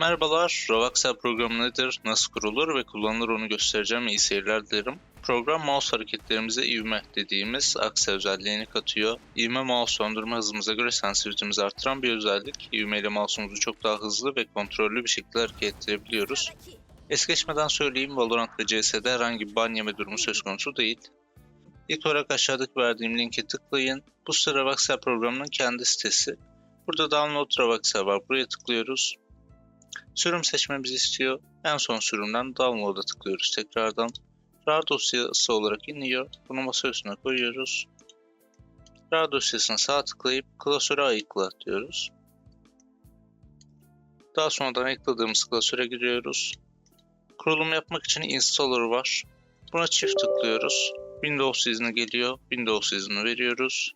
Merhabalar, Rovaxel programı nedir, nasıl kurulur ve kullanılır onu göstereceğim. İyi seyirler dilerim. Program mouse hareketlerimize ivme dediğimiz akse özelliğini katıyor. İvme mouse döndürme hızımıza göre sensitivitimizi artıran bir özellik. İvme ile mouse'umuzu çok daha hızlı ve kontrollü bir şekilde hareket ettirebiliyoruz. Es geçmeden söyleyeyim Valorant ve CS'de herhangi bir ban yeme durumu söz konusu değil. İlk olarak aşağıdaki verdiğim linke tıklayın. Bu site Rovaxel programının kendi sitesi. Burada download Rovaxel var. Buraya tıklıyoruz. Sürüm seçmemizi istiyor. En son sürümden download'a tıklıyoruz tekrardan. RAR dosyası olarak iniyor. Bunu masa üstüne koyuyoruz. RAR dosyasına sağ tıklayıp klasöre ayıkla diyoruz. Daha sonradan ekladığımız klasöre giriyoruz. Kurulum yapmak için installer var. Buna çift tıklıyoruz. Windows izni geliyor. Windows izni veriyoruz.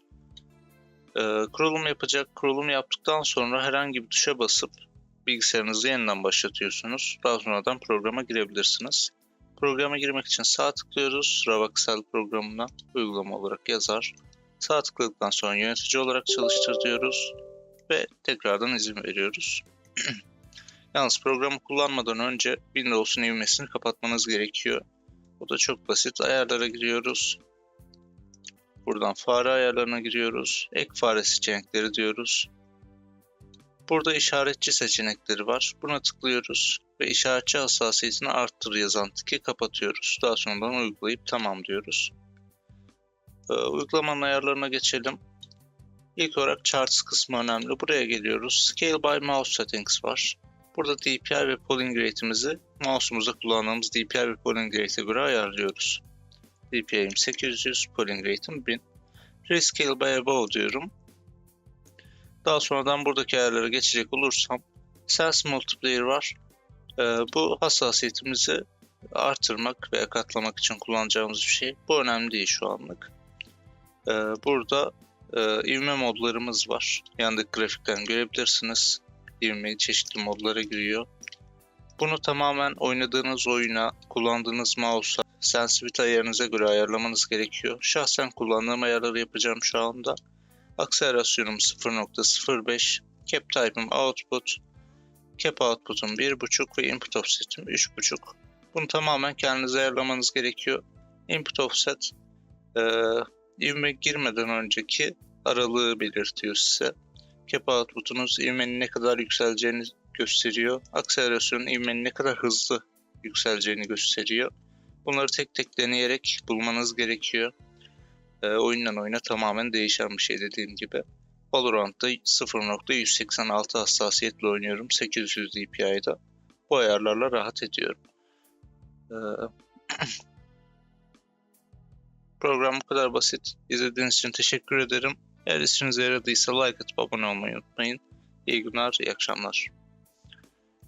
Ee, kurulum yapacak. Kurulum yaptıktan sonra herhangi bir tuşa basıp bilgisayarınızı yeniden başlatıyorsunuz. Daha sonradan programa girebilirsiniz. Programa girmek için sağ tıklıyoruz. Ravaxel programına uygulama olarak yazar. Sağ tıkladıktan sonra yönetici olarak çalıştır diyoruz. Ve tekrardan izin veriyoruz. Yalnız programı kullanmadan önce Windows'un ivmesini kapatmanız gerekiyor. Bu da çok basit. Ayarlara giriyoruz. Buradan fare ayarlarına giriyoruz. Ek fare seçenekleri diyoruz. Burada işaretçi seçenekleri var. Buna tıklıyoruz ve işaretçi hassasiyetini arttır yazan tiki kapatıyoruz. Daha sonradan uygulayıp tamam diyoruz. Ee, uygulamanın ayarlarına geçelim. İlk olarak charts kısmı önemli. Buraya geliyoruz. Scale by Mouse Settings var. Burada DPI ve polling rate'imizi mouse'umuzda kullandığımız DPI ve polling rate'e göre ayarlıyoruz. DPI'm 800, polling rate'im 1000. Rescale by Above diyorum. Daha sonradan buradaki ayarlara geçecek olursam Sense Multiplier var. Ee, bu hassasiyetimizi artırmak veya katlamak için kullanacağımız bir şey. Bu önemli değil şu anlık. Ee, burada e, ivme modlarımız var. Yandaki grafikten görebilirsiniz. İvme çeşitli modlara giriyor. Bunu tamamen oynadığınız oyuna, kullandığınız mouse'a, sensitivity ayarınıza göre ayarlamanız gerekiyor. Şahsen kullandığım ayarları yapacağım şu anda. Akselasyonum 0.05, cap type'ım output, cap output'um 1.5 ve input offset'im 3.5. Bunu tamamen kendiniz ayarlamanız gerekiyor. Input offset e, ivme girmeden önceki aralığı belirtiyor size. Cap output'unuz ivmenin ne kadar yükseleceğini gösteriyor. Akselasyonun ivmenin ne kadar hızlı yükseleceğini gösteriyor. Bunları tek tek deneyerek bulmanız gerekiyor e, oyundan oyuna tamamen değişen bir şey dediğim gibi. Valorant'ta 0.186 hassasiyetle oynuyorum. 800 DPI'da. Bu ayarlarla rahat ediyorum. Ee, program bu kadar basit. İzlediğiniz için teşekkür ederim. Eğer işinize yaradıysa like atıp abone olmayı unutmayın. İyi günler, iyi akşamlar.